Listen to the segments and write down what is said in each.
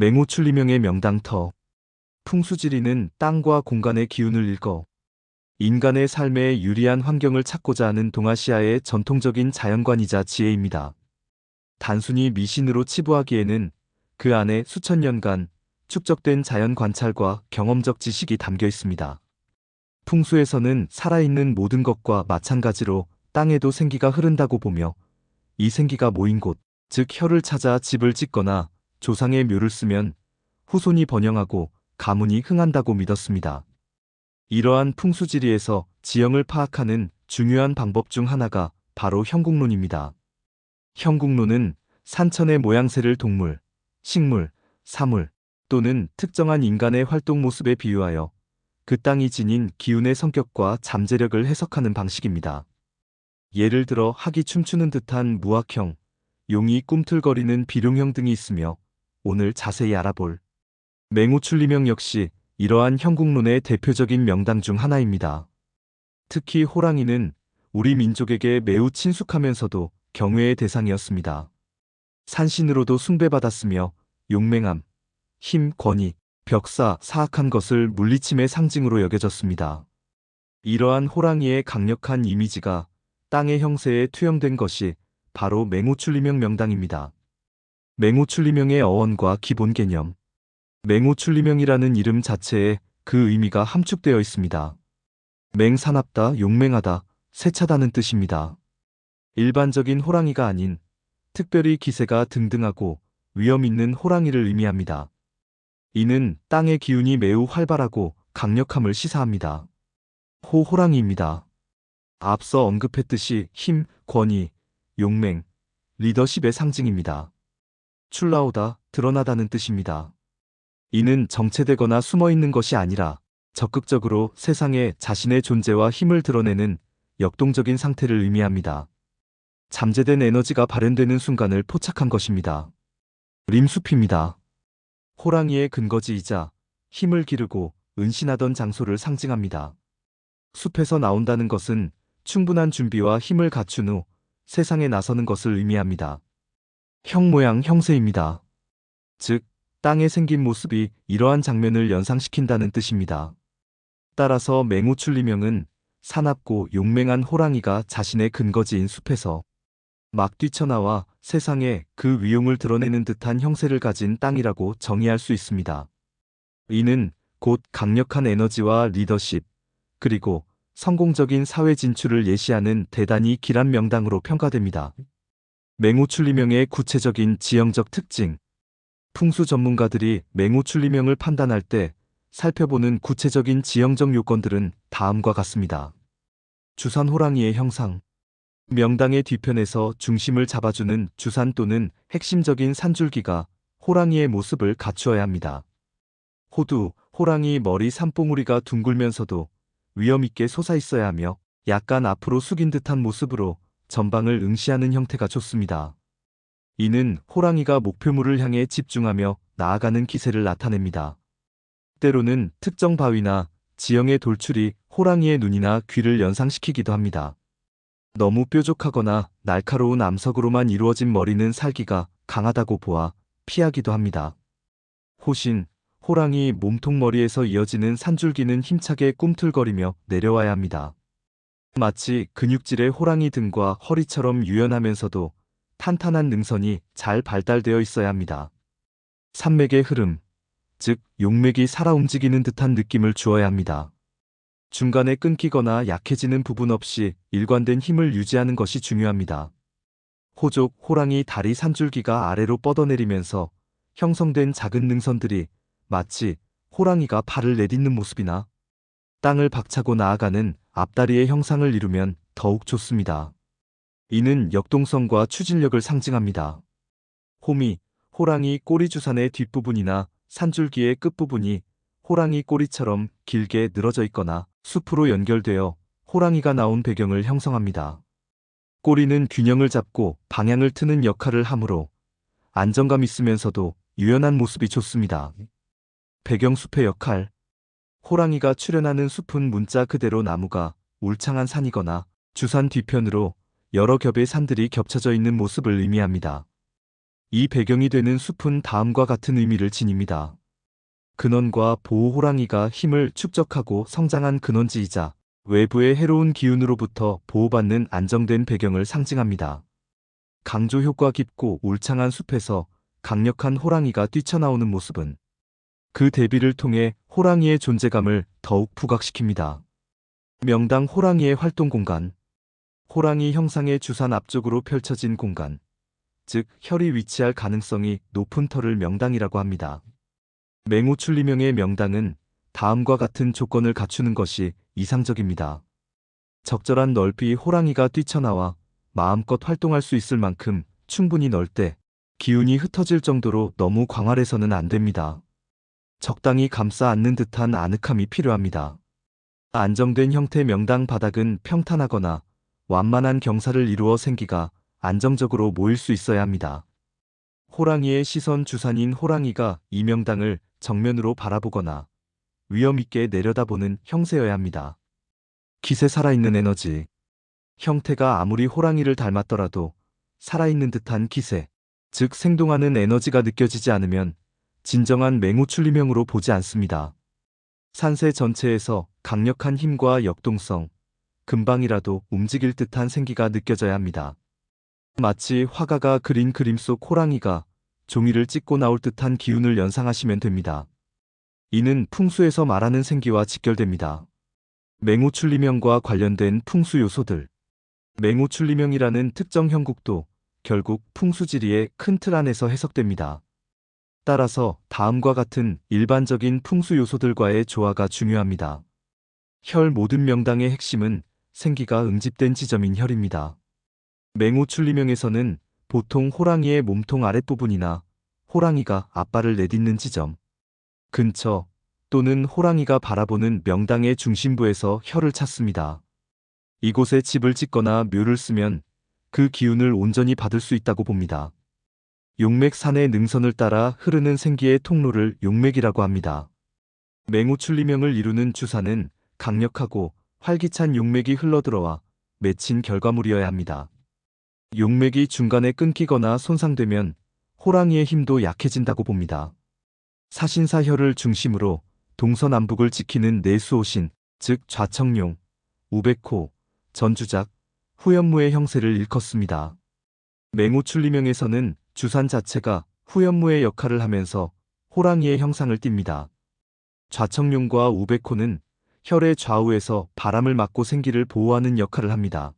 맹호출리명의 명당터. 풍수지리는 땅과 공간의 기운을 읽어 인간의 삶에 유리한 환경을 찾고자 하는 동아시아의 전통적인 자연관이자 지혜입니다. 단순히 미신으로 치부하기에는 그 안에 수천 년간 축적된 자연 관찰과 경험적 지식이 담겨 있습니다. 풍수에서는 살아있는 모든 것과 마찬가지로 땅에도 생기가 흐른다고 보며 이 생기가 모인 곳, 즉 혀를 찾아 집을 짓거나 조상의 묘를 쓰면 후손이 번영하고 가문이 흥한다고 믿었습니다. 이러한 풍수지리에서 지형을 파악하는 중요한 방법 중 하나가 바로 형국론입니다. 형국론은 산천의 모양새를 동물, 식물, 사물 또는 특정한 인간의 활동 모습에 비유하여 그 땅이 지닌 기운의 성격과 잠재력을 해석하는 방식입니다. 예를 들어 학이 춤추는 듯한 무학형, 용이 꿈틀거리는 비룡형 등이 있으며 오늘 자세히 알아볼 맹호출리명 역시 이러한 형국론의 대표적인 명당 중 하나입니다. 특히 호랑이는 우리 민족에게 매우 친숙하면서도 경외의 대상이었습니다. 산신으로도 숭배받았으며 용맹함, 힘, 권위, 벽사, 사악한 것을 물리침의 상징으로 여겨졌습니다. 이러한 호랑이의 강력한 이미지가 땅의 형세에 투영된 것이 바로 맹호출리명 명당입니다. 맹호출리명의 어원과 기본 개념 맹호출리명이라는 이름 자체에 그 의미가 함축되어 있습니다. 맹사납다, 용맹하다, 세차다는 뜻입니다. 일반적인 호랑이가 아닌 특별히 기세가 등등하고 위험 있는 호랑이를 의미합니다. 이는 땅의 기운이 매우 활발하고 강력함을 시사합니다. 호 호랑이입니다. 앞서 언급했듯이 힘, 권위, 용맹, 리더십의 상징입니다. 출라오다, 드러나다는 뜻입니다. 이는 정체되거나 숨어 있는 것이 아니라 적극적으로 세상에 자신의 존재와 힘을 드러내는 역동적인 상태를 의미합니다. 잠재된 에너지가 발현되는 순간을 포착한 것입니다. 림숲입니다. 호랑이의 근거지이자 힘을 기르고 은신하던 장소를 상징합니다. 숲에서 나온다는 것은 충분한 준비와 힘을 갖춘 후 세상에 나서는 것을 의미합니다. 형 모양 형세입니다. 즉, 땅에 생긴 모습이 이러한 장면을 연상시킨다는 뜻입니다. 따라서 맹호출리명은 사납고 용맹한 호랑이가 자신의 근거지인 숲에서 막 뛰쳐나와 세상에 그 위용을 드러내는 듯한 형세를 가진 땅이라고 정의할 수 있습니다. 이는 곧 강력한 에너지와 리더십, 그리고 성공적인 사회 진출을 예시하는 대단히 길한 명당으로 평가됩니다. 맹호출리명의 구체적인 지형적 특징 풍수 전문가들이 맹호출리명을 판단할 때 살펴보는 구체적인 지형적 요건들은 다음과 같습니다. 주산 호랑이의 형상 명당의 뒤편에서 중심을 잡아주는 주산 또는 핵심적인 산줄기가 호랑이의 모습을 갖추어야 합니다. 호두, 호랑이 머리 산봉우리가 둥글면서도 위험있게 솟아있어야 하며 약간 앞으로 숙인 듯한 모습으로 전방을 응시하는 형태가 좋습니다. 이는 호랑이가 목표물을 향해 집중하며 나아가는 기세를 나타냅니다. 때로는 특정 바위나 지형의 돌출이 호랑이의 눈이나 귀를 연상시키기도 합니다. 너무 뾰족하거나 날카로운 암석으로만 이루어진 머리는 살기가 강하다고 보아 피하기도 합니다. 호신, 호랑이 몸통머리에서 이어지는 산줄기는 힘차게 꿈틀거리며 내려와야 합니다. 마치 근육질의 호랑이 등과 허리처럼 유연하면서도 탄탄한 능선이 잘 발달되어 있어야 합니다. 산맥의 흐름, 즉 용맥이 살아 움직이는 듯한 느낌을 주어야 합니다. 중간에 끊기거나 약해지는 부분 없이 일관된 힘을 유지하는 것이 중요합니다. 호족, 호랑이 다리 산줄기가 아래로 뻗어내리면서 형성된 작은 능선들이 마치 호랑이가 발을 내딛는 모습이나 땅을 박차고 나아가는 앞다리의 형상을 이루면 더욱 좋습니다. 이는 역동성과 추진력을 상징합니다. 홈이 호랑이 꼬리 주산의 뒷부분이나 산줄기의 끝부분이 호랑이 꼬리처럼 길게 늘어져 있거나 숲으로 연결되어 호랑이가 나온 배경을 형성합니다. 꼬리는 균형을 잡고 방향을 트는 역할을 하므로 안정감 있으면서도 유연한 모습이 좋습니다. 배경 숲의 역할 호랑이가 출현하는 숲은 문자 그대로 나무가 울창한 산이거나 주산 뒤편으로 여러 겹의 산들이 겹쳐져 있는 모습을 의미합니다. 이 배경이 되는 숲은 다음과 같은 의미를 지닙니다. 근원과 보호 호랑이가 힘을 축적하고 성장한 근원지이자 외부의 해로운 기운으로부터 보호받는 안정된 배경을 상징합니다. 강조 효과 깊고 울창한 숲에서 강력한 호랑이가 뛰쳐나오는 모습은 그 대비를 통해 호랑이의 존재감을 더욱 부각시킵니다. 명당 호랑이의 활동 공간 호랑이 형상의 주산 앞쪽으로 펼쳐진 공간 즉 혈이 위치할 가능성이 높은 터를 명당이라고 합니다. 맹호출리명의 명당은 다음과 같은 조건을 갖추는 것이 이상적입니다. 적절한 넓이 호랑이가 뛰쳐나와 마음껏 활동할 수 있을 만큼 충분히 넓되 기운이 흩어질 정도로 너무 광활해서는 안 됩니다. 적당히 감싸 안는 듯한 아늑함이 필요합니다. 안정된 형태 명당 바닥은 평탄하거나 완만한 경사를 이루어 생기가 안정적으로 모일 수 있어야 합니다. 호랑이의 시선 주산인 호랑이가 이 명당을 정면으로 바라보거나 위험있게 내려다보는 형세여야 합니다. 기세 살아있는 에너지. 형태가 아무리 호랑이를 닮았더라도 살아있는 듯한 기세, 즉 생동하는 에너지가 느껴지지 않으면 진정한 맹호출리명으로 보지 않습니다. 산세 전체에서 강력한 힘과 역동성, 금방이라도 움직일 듯한 생기가 느껴져야 합니다. 마치 화가가 그린 그림 속 호랑이가 종이를 찍고 나올 듯한 기운을 연상하시면 됩니다. 이는 풍수에서 말하는 생기와 직결됩니다. 맹호출리명과 관련된 풍수 요소들. 맹호출리명이라는 특정 형국도 결국 풍수지리의 큰 틀 안에서 해석됩니다. 따라서 다음과 같은 일반적인 풍수 요소들과의 조화가 중요합니다. 혈 모든 명당의 핵심은 생기가 응집된 지점인 혈입니다. 맹호출리명에서는 보통 호랑이의 몸통 아랫부분이나 호랑이가 앞발을 내딛는 지점, 근처 또는 호랑이가 바라보는 명당의 중심부에서 혈을 찾습니다. 이곳에 집을 짓거나 묘를 쓰면 그 기운을 온전히 받을 수 있다고 봅니다. 용맥산의 능선을 따라 흐르는 생기의 통로를 용맥이라고 합니다. 맹호출리명을 이루는 주사는 강력하고 활기찬 용맥이 흘러들어와 맺힌 결과물이어야 합니다. 용맥이 중간에 끊기거나 손상되면 호랑이의 힘도 약해진다고 봅니다. 사신사혈을 중심으로 동서남북을 지키는 내수오신, 즉 좌청룡, 우백호, 전주작, 후연무의 형세를 일컫습니다. 맹호출리명에서는 주산 자체가 후연무의 역할을 하면서 호랑이의 형상을 띱니다. 좌청룡과 우백호는 혈의 좌우에서 바람을 막고 생기를 보호하는 역할을 합니다.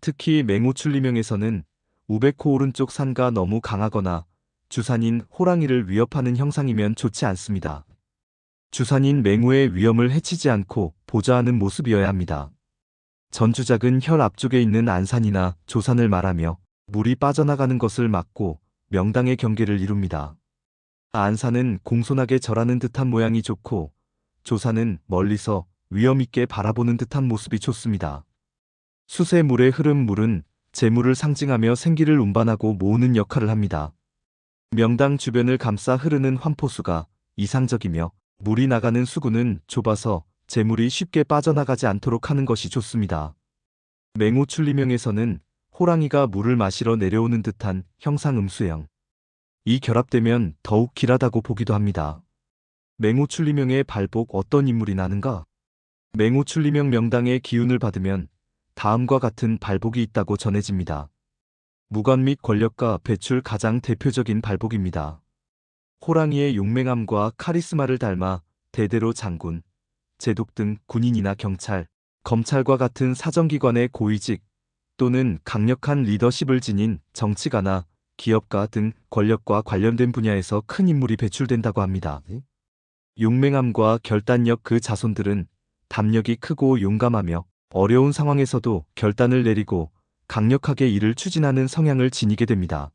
특히 맹호출리명에서는 우백호 오른쪽 산가 너무 강하거나 주산인 호랑이를 위협하는 형상이면 좋지 않습니다. 주산인 맹우의 위험을 해치지 않고 보좌하는 모습이어야 합니다. 전주작은 혈 앞쪽에 있는 안산이나 조산을 말하며 물이 빠져나가는 것을 막고 명당의 경계를 이룹니다. 안산은 공손하게 절하는 듯한 모양이 좋고 조산은 멀리서 위험있게 바라보는 듯한 모습이 좋습니다. 수세 물의 흐름 물은 재물을 상징하며 생기를 운반하고 모으는 역할을 합니다. 명당 주변을 감싸 흐르는 환포수가 이상적이며 물이 나가는 수구는 좁아서 재물이 쉽게 빠져나가지 않도록 하는 것이 좋습니다. 맹호출리명에서는 호랑이가 물을 마시러 내려오는 듯한 형상음수형. 이 결합되면 더욱 길하다고 보기도 합니다. 맹호출리명의 발복 어떤 인물이 나는가? 맹호출리명 명당의 기운을 받으면 다음과 같은 발복이 있다고 전해집니다. 무관 및 권력과 배출 가장 대표적인 발복입니다. 호랑이의 용맹함과 카리스마를 닮아 대대로 장군, 제독 등 군인이나 경찰, 검찰과 같은 사정기관의 고위직 또는 강력한 리더십을 지닌 정치가나 기업가 등 권력과 관련된 분야에서 큰 인물이 배출된다고 합니다. 용맹함과 결단력 그 자손들은 담력이 크고 용감하며 어려운 상황에서도 결단을 내리고 강력하게 일을 추진하는 성향을 지니게 됩니다.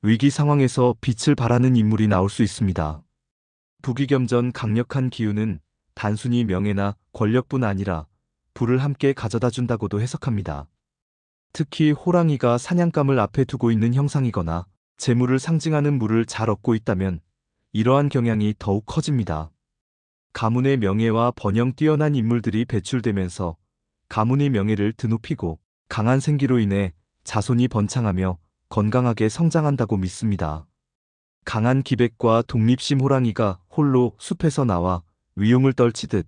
위기 상황에서 빛을 발하는 인물이 나올 수 있습니다. 부귀겸전 강력한 기운은 단순히 명예나 권력뿐 아니라 부를 함께 가져다 준다고도 해석합니다. 특히 호랑이가 사냥감을 앞에 두고 있는 형상이거나 재물을 상징하는 물을 잘 얻고 있다면 이러한 경향이 더욱 커집니다. 가문의 명예와 번영 뛰어난 인물들이 배출되면서 가문의 명예를 드높이고 강한 생기로 인해 자손이 번창하며 건강하게 성장한다고 믿습니다. 강한 기백과 독립심 호랑이가 홀로 숲에서 나와 위용을 떨치듯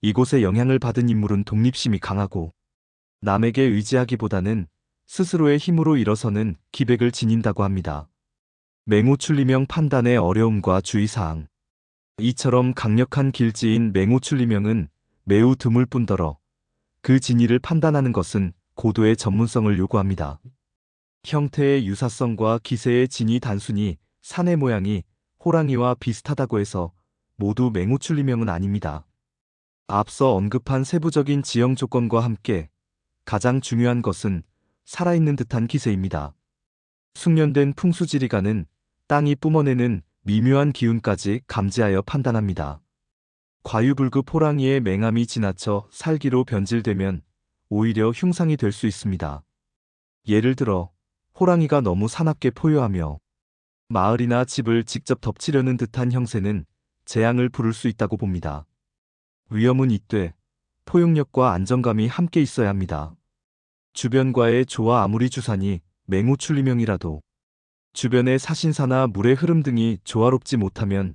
이곳에 영향을 받은 인물은 독립심이 강하고 남에게 의지하기보다는 스스로의 힘으로 일어서는 기백을 지닌다고 합니다. 맹호출리명 판단의 어려움과 주의사항 이처럼 강력한 길지인 맹호출리명은 매우 드물 뿐더러 그 진위를 판단하는 것은 고도의 전문성을 요구합니다. 형태의 유사성과 기세의 진이 단순히 산의 모양이 호랑이와 비슷하다고 해서 모두 맹호출리명은 아닙니다. 앞서 언급한 세부적인 지형 조건과 함께 가장 중요한 것은 살아있는 듯한 기세입니다. 숙련된 풍수지리가는 땅이 뿜어내는 미묘한 기운까지 감지하여 판단합니다. 과유불급 호랑이의 맹함이 지나쳐 살기로 변질되면 오히려 흉상이 될 수 있습니다. 예를 들어 호랑이가 너무 사납게 포효하며 마을이나 집을 직접 덮치려는 듯한 형세는 재앙을 부를 수 있다고 봅니다. 위험은 이때 포용력과 안정감이 함께 있어야 합니다. 주변과의 조화 아무리 주산이 맹호출리명이라도 주변의 사신사나 물의 흐름 등이 조화롭지 못하면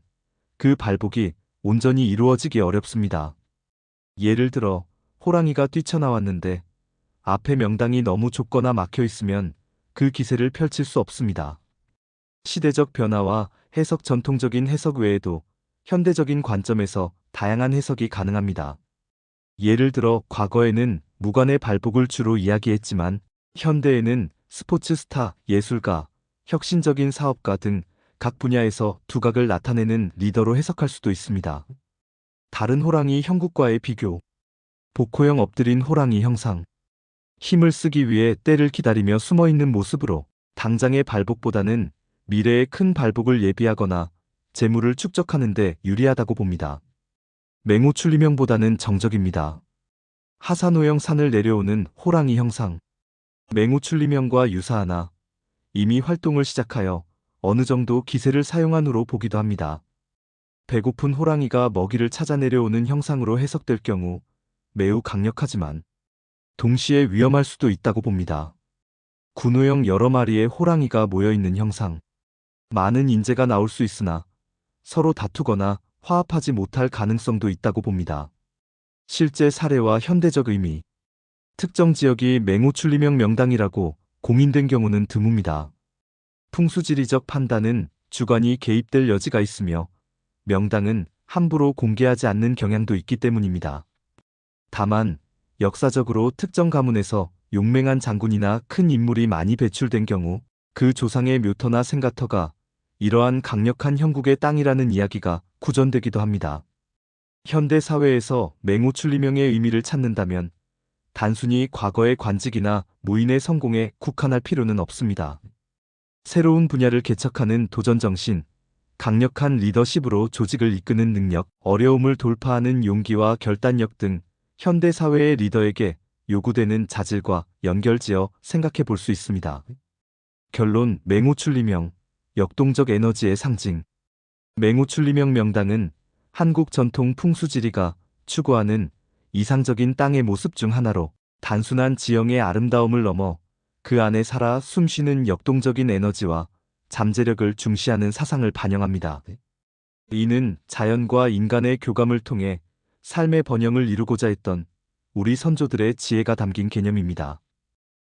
그 발복이 온전히 이루어지기 어렵습니다. 예를 들어 호랑이가 뛰쳐나왔는데 앞에 명당이 너무 좁거나 막혀 있으면 그 기세를 펼칠 수 없습니다. 시대적 변화와 해석 전통적인 해석 외에도 현대적인 관점에서 다양한 해석이 가능합니다. 예를 들어 과거에는 무관의 발복을 주로 이야기했지만 현대에는 스포츠 스타, 예술가, 혁신적인 사업가 등 각 분야에서 두각을 나타내는 리더로 해석할 수도 있습니다. 다른 호랑이 형국과의 비교 복호형 엎드린 호랑이 형상 힘을 쓰기 위해 때를 기다리며 숨어있는 모습으로 당장의 발복보다는 미래의 큰 발복을 예비하거나 재물을 축적하는 데 유리하다고 봅니다. 맹호출리명보다는 정적입니다. 하산호형 산을 내려오는 호랑이 형상 맹호출리명과 유사하나 이미 활동을 시작하여 어느 정도 기세를 사용한 후로 보기도 합니다. 배고픈 호랑이가 먹이를 찾아 내려오는 형상으로 해석될 경우 매우 강력하지만 동시에 위험할 수도 있다고 봅니다. 군호형 여러 마리의 호랑이가 모여있는 형상. 많은 인재가 나올 수 있으나 서로 다투거나 화합하지 못할 가능성도 있다고 봅니다. 실제 사례와 현대적 의미. 특정 지역이 맹호출리명 명당이라고 공인된 경우는 드뭅니다. 풍수지리적 판단은 주관이 개입될 여지가 있으며 명당은 함부로 공개하지 않는 경향도 있기 때문입니다. 다만 역사적으로 특정 가문에서 용맹한 장군이나 큰 인물이 많이 배출된 경우 그 조상의 묘터나 생가터가 이러한 강력한 형국의 땅이라는 이야기가 구전되기도 합니다. 현대 사회에서 맹호출리명의 의미를 찾는다면 단순히 과거의 관직이나 무인의 성공에 국한할 필요는 없습니다. 새로운 분야를 개척하는 도전정신, 강력한 리더십으로 조직을 이끄는 능력, 어려움을 돌파하는 용기와 결단력 등 현대 사회의 리더에게 요구되는 자질과 연결지어 생각해 볼 수 있습니다. 결론 맹호출리명, 역동적 에너지의 상징. 맹호출리명 명당은 한국 전통 풍수지리가 추구하는 이상적인 땅의 모습 중 하나로 단순한 지형의 아름다움을 넘어 그 안에 살아 숨쉬는 역동적인 에너지와 잠재력을 중시하는 사상을 반영합니다. 이는 자연과 인간의 교감을 통해 삶의 번영을 이루고자 했던 우리 선조들의 지혜가 담긴 개념입니다.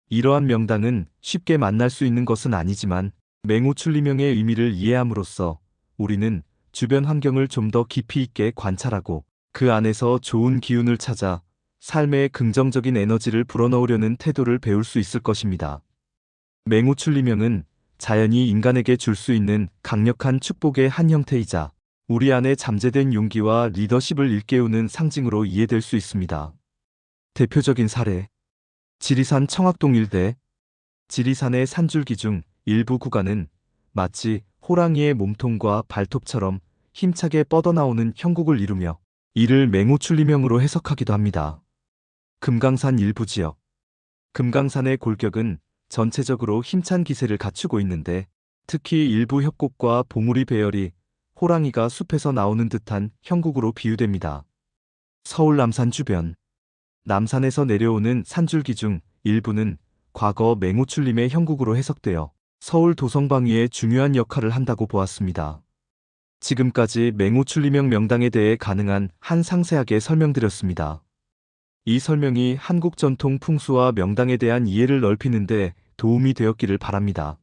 이러한 명당은 쉽게 만날 수 있는 것은 아니지만 맹호출리명의 의미를 이해함으로써 우리는 주변 환경을 좀 더 깊이 있게 관찰하고 그 안에서 좋은 기운을 찾아 삶의 긍정적인 에너지를 불어넣으려는 태도를 배울 수 있을 것입니다. 맹호출리명은 자연이 인간에게 줄 수 있는 강력한 축복의 한 형태이자 우리 안에 잠재된 용기와 리더십을 일깨우는 상징으로 이해될 수 있습니다. 대표적인 사례 지리산 청학동 일대 지리산의 산줄기 중 일부 구간은 마치 호랑이의 몸통과 발톱처럼 힘차게 뻗어나오는 형국을 이루며 이를 맹호출리명으로 해석하기도 합니다. 금강산 일부 지역 금강산의 골격은 전체적으로 힘찬 기세를 갖추고 있는데 특히 일부 협곡과 봉우리 배열이 호랑이가 숲에서 나오는 듯한 형국으로 비유됩니다. 서울 남산 주변 남산에서 내려오는 산줄기 중 일부는 과거 맹호출림의 형국으로 해석되어 서울 도성방위에 중요한 역할을 한다고 보았습니다. 지금까지 맹호출리명 명당에 대해 가능한 한 상세하게 설명드렸습니다. 이 설명이 한국 전통 풍수와 명당에 대한 이해를 넓히는데 도움이 되었기를 바랍니다.